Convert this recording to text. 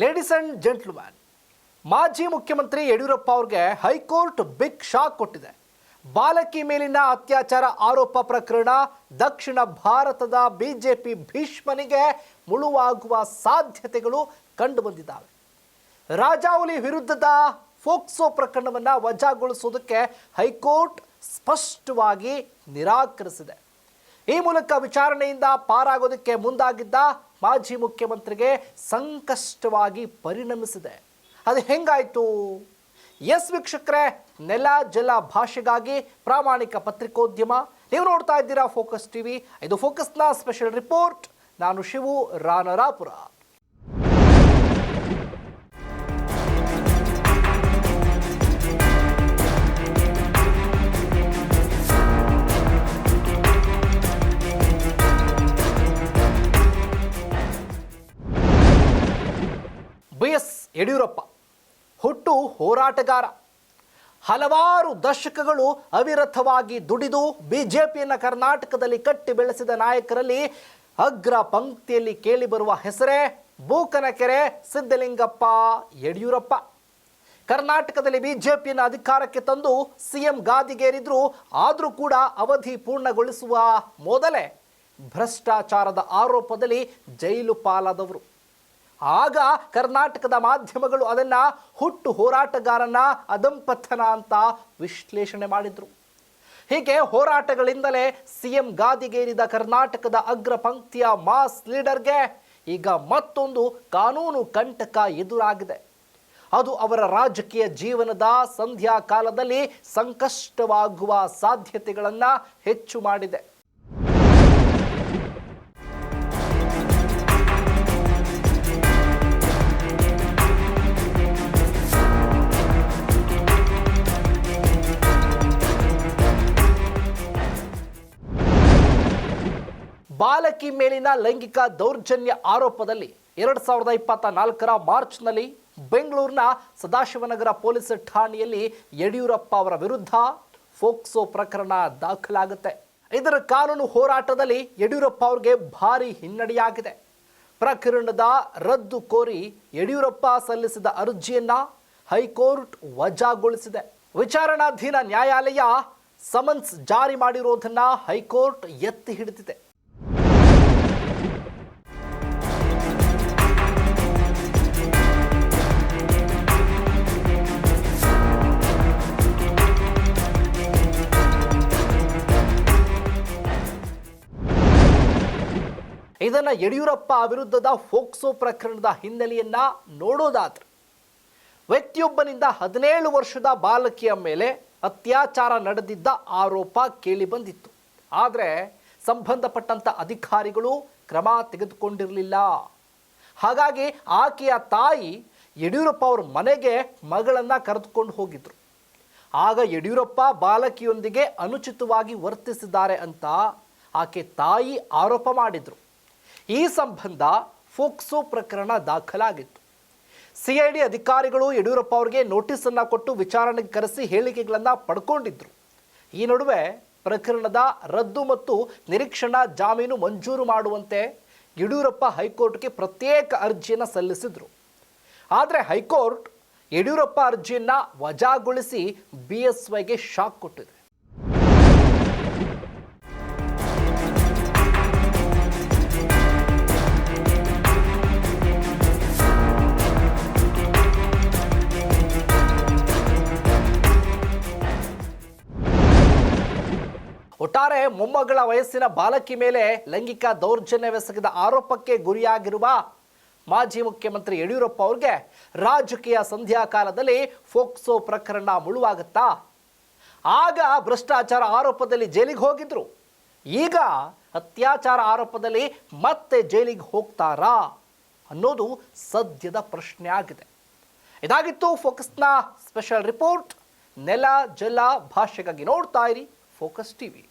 Ladies and gentleman ಮಾಜಿ ಮುಖ್ಯಮಂತ್ರಿ ಯಡಿಯೂರಪ್ಪ ಅವ್ರಿಗೆ ಹೈಕೋರ್ಟ್ ಬಿಗ್ ಶಾಕ್ ಕೊಟ್ಟಿದೆ. ಬಾಲಕಿ ಮೇಲಿನ ಅತ್ಯಾಚಾರ ಆರೋಪ ಪ್ರಕರಣ ದಕ್ಷಿಣ ಭಾರತದ ಬಿಜೆಪಿ ಭೀಷ್ಮನಿಗೆ ಮುಳುವಾಗುವ ಸಾಧ್ಯತೆಗಳು ಕಂಡುಬಂದಿದ್ದಾವೆ. ರಾಜಾವಲಿ ವಿರುದ್ಧದ ಫೋಕ್ಸೋ ಪ್ರಕರಣವನ್ನು ವಜಾಗೊಳಿಸುವುದಕ್ಕೆ ಹೈಕೋರ್ಟ್ ಸ್ಪಷ್ಟವಾಗಿ ನಿರಾಕರಿಸಿದೆ. ಈ ಮೂಲಕ ವಿಚಾರಣೆಯಿಂದ ಪಾರಾಗೋದಕ್ಕೆ ಮುಂದಾಗಿದ್ದ ಮಾಜಿ ಮುಖ್ಯಮಂತ್ರಿಗೆ ಸಂಕಷ್ಟವಾಗಿ ಪರಿಣಮಿಸಿದೆ. ಅದು ಹೆಂಗಾಯ್ತು? ಎಸ್ ವೀಕ್ಷಕರೇ, ನೆಲ ಜಲ ಭಾಷೆಗಾಗಿ ಪ್ರಾಮಾಣಿಕ ಪತ್ರಿಕೋದ್ಯಮ. ನೀವು ನೋಡ್ತಾ ಇದ್ದೀರಾ ಫೋಕಸ್ ಟಿವಿ. ಇದು ಫೋಕಸ್ನ ಸ್ಪೆಷಲ್ ರಿಪೋರ್ಟ್. ನಾನು ಶಿವು ರಾನರಾಪುರ. ಯಡಿಯೂರಪ್ಪ. ಹುಟ್ಟು ಹೋರಾಟಗಾರ. ಹಲವಾರು ದಶಕಗಳು ಅವಿರತವಾಗಿ ದುಡಿದು ಬಿ ಜೆ ಪಿಯನ್ನು ಕರ್ನಾಟಕದಲ್ಲಿ ಕಟ್ಟಿ ಬೆಳೆಸಿದ ನಾಯಕರಲ್ಲಿ ಅಗ್ರ ಪಂಕ್ತಿಯಲ್ಲಿ ಕೇಳಿಬರುವ ಹೆಸರೇ ಬೂಕನಕೆರೆ ಸಿದ್ದಲಿಂಗಪ್ಪ ಯಡಿಯೂರಪ್ಪ. ಕರ್ನಾಟಕದಲ್ಲಿ ಬಿ ಜೆ ಪಿಯನ್ನು ಅಧಿಕಾರಕ್ಕೆ ತಂದು ಸಿಎಂ ಗಾದಿಗೇರಿದ್ರು, ಆದರೂ ಕೂಡ ಅವಧಿ ಪೂರ್ಣಗೊಳಿಸುವ ಮೊದಲೇ ಭ್ರಷ್ಟಾಚಾರದ ಆರೋಪದಲ್ಲಿ ಜೈಲು ಪಾಲಾದವರು. ಆಗ ಕರ್ನಾಟಕದ ಮಾಧ್ಯಮಗಳು ಅದನ್ನ ಹುಟ್ಟು ಹೋರಾಟಗಾರನ ಅದಂಪಥನ ಅಂತ ವಿಶ್ಲೇಷಣೆ ಮಾಡಿದ್ರು. ಹೀಗೆ ಹೋರಾಟಗಳಿಂದಲೇ ಸಿಎಂ ಗಾದಿಗೇರಿದ ಕರ್ನಾಟಕದ ಅಗ್ರ ಪಂಕ್ತಿಯ ಮಾಸ್ ಲೀಡರ್ಗೆ ಈಗ ಮತ್ತೊಂದು ಕಾನೂನು ಕಂಟಕ ಎದುರಾಗಿದೆ. ಅದು ಅವರ ರಾಜಕೀಯ ಜೀವನದ ಸಂಧ್ಯಾ ಕಾಲದಲ್ಲಿ ಸಂಕಷ್ಟವಾಗುವ ಸಾಧ್ಯತೆಗಳನ್ನು ಹೆಚ್ಚು ಮಾಡಿದೆ. ಬಾಲಕಿ ಮೇಲಿನ ಲೈಂಗಿಕ ದೌರ್ಜನ್ಯ ಆರೋಪದಲ್ಲಿ ಎರಡ್ ಸಾವಿರದ ಇಪ್ಪತ್ತ ನಾಲ್ಕರ ಮಾರ್ಚ್ನಲ್ಲಿ ಬೆಂಗಳೂರಿನ ಸದಾಶಿವನಗರ ಪೊಲೀಸ್ ಠಾಣೆಯಲ್ಲಿ ಯಡಿಯೂರಪ್ಪ ಅವರ ವಿರುದ್ಧ ಫೋಕ್ಸೋ ಪ್ರಕರಣ ದಾಖಲಾಗುತ್ತೆ. ಇದರ ಕಾನೂನು ಹೋರಾಟದಲ್ಲಿ ಯಡಿಯೂರಪ್ಪ ಅವರಿಗೆ ಭಾರಿ ಹಿನ್ನಡೆಯಾಗಿದೆ. ಪ್ರಕರಣದ ರದ್ದು ಕೋರಿ ಯಡಿಯೂರಪ್ಪ ಸಲ್ಲಿಸಿದ ಅರ್ಜಿಯನ್ನ ಹೈಕೋರ್ಟ್ ವಜಾಗೊಳಿಸಿದೆ. ವಿಚಾರಣಾಧೀನ ನ್ಯಾಯಾಲಯ ಸಮನ್ಸ್ ಜಾರಿ ಮಾಡಿರೋದನ್ನ ಹೈಕೋರ್ಟ್ ಎತ್ತಿ ಹಿಡಿದಿದೆ. ಇದನ್ನ ಯಡಿಯೂರಪ್ಪ ವಿರುದ್ಧದ ಫೋಕ್ಸೋ ಪ್ರಕರಣದ ಹಿನ್ನೆಲೆಯನ್ನ ನೋಡೋದಾದ್ರೆ, ವ್ಯಕ್ತಿಯೊಬ್ಬನಿಂದ ಹದಿನೇಳು ವರ್ಷದ ಬಾಲಕಿಯ ಮೇಲೆ ಅತ್ಯಾಚಾರ ನಡೆದಿದ್ದ ಆರೋಪ ಕೇಳಿ ಬಂದಿತ್ತು. ಆದರೆ ಸಂಬಂಧಪಟ್ಟಂತ ಅಧಿಕಾರಿಗಳು ಕ್ರಮ ತೆಗೆದುಕೊಂಡಿರಲಿಲ್ಲ. ಹಾಗಾಗಿ ಆಕೆಯ ತಾಯಿ ಯಡಿಯೂರಪ್ಪ ಅವ್ರ ಮನೆಗೆ ಮಗಳನ್ನ ಕರೆದುಕೊಂಡು ಹೋಗಿದ್ರು. ಆಗ ಯಡಿಯೂರಪ್ಪ ಬಾಲಕಿಯೊಂದಿಗೆ ಅನುಚಿತವಾಗಿ ವರ್ತಿಸಿದ್ದಾರೆ ಅಂತ ಆಕೆ ತಾಯಿ ಆರೋಪ ಮಾಡಿದ್ರು. ಈ ಸಂಬಂಧ ಫೋಕ್ಸೋ ಪ್ರಕರಣ ದಾಖಲಾಗಿತ್ತು. ಸಿಐಡಿ ಅಧಿಕಾರಿಗಳು ಯಡಿಯೂರಪ್ಪ ಅವರಿಗೆ ನೋಟಿಸ್ ಅನ್ನ ಕೊಟ್ಟು ವಿಚಾರಣೆಗೆ ಕರೆಸಿ ಹೇಳಿಕೆಗಳನ್ನು ಪಡ್ಕೊಂಡಿದ್ರು. ಈ ನಡುವೆ ಪ್ರಕರಣದ ರದ್ದು ಮತ್ತು ನಿರೀಕ್ಷಣಾ ಜಾಮೀನು ಮಂಜೂರು ಮಾಡುವಂತೆ ಯಡಿಯೂರಪ್ಪ ಹೈಕೋರ್ಟ್ಗೆ ಪ್ರತ್ಯೇಕ ಅರ್ಜಿಯನ್ನು ಸಲ್ಲಿಸಿದ್ರು. ಆದರೆ ಹೈಕೋರ್ಟ್ ಯಡಿಯೂರಪ್ಪ ಅರ್ಜಿಯನ್ನು ವಜಾಗೊಳಿಸಿ ಬಿ ಎಸ್ ವೈಗೆ ಶಾಕ್ ಕೊಟ್ಟಿದೆ. ಒಟ್ಟಾರೆ ಮೊಮ್ಮಗಳ ವಯಸ್ಸಿನ ಬಾಲಕಿ ಮೇಲೆ ಲೈಂಗಿಕ ದೌರ್ಜನ್ಯವೆಸಗಿದ ಆರೋಪಕ್ಕೆ ಗುರಿಯಾಗಿರುವ ಮಾಜಿ ಮುಖ್ಯಮಂತ್ರಿ ಯಡಿಯೂರಪ್ಪ ಅವ್ರಿಗೆ ರಾಜಕೀಯ ಸಂಧ್ಯಾ ಕಾಲದಲ್ಲಿ ಫೋಕ್ಸೋ ಪ್ರಕರಣ ಮುಳುವಾಗುತ್ತಾ? ಆಗ ಭ್ರಷ್ಟಾಚಾರ ಆರೋಪದಲ್ಲಿ ಜೈಲಿಗೆ ಹೋಗಿದ್ರು. ಈಗ ಅತ್ಯಾಚಾರ ಆರೋಪದಲ್ಲಿ ಮತ್ತೆ ಜೈಲಿಗೆ ಹೋಗ್ತಾರಾ ಅನ್ನೋದು ಸದ್ಯದ ಪ್ರಶ್ನೆ ಆಗಿದೆ. ಇದಾಗಿತ್ತು ಫೋಕಸ್ನ ಸ್ಪೆಷಲ್ ರಿಪೋರ್ಟ್. ನೆಲ, ಜಲ ಭಾಷೆಗಾಗಿ ನೋಡ್ತಾ ಇರಿ ಫೋಕಸ್ ಟಿವಿ.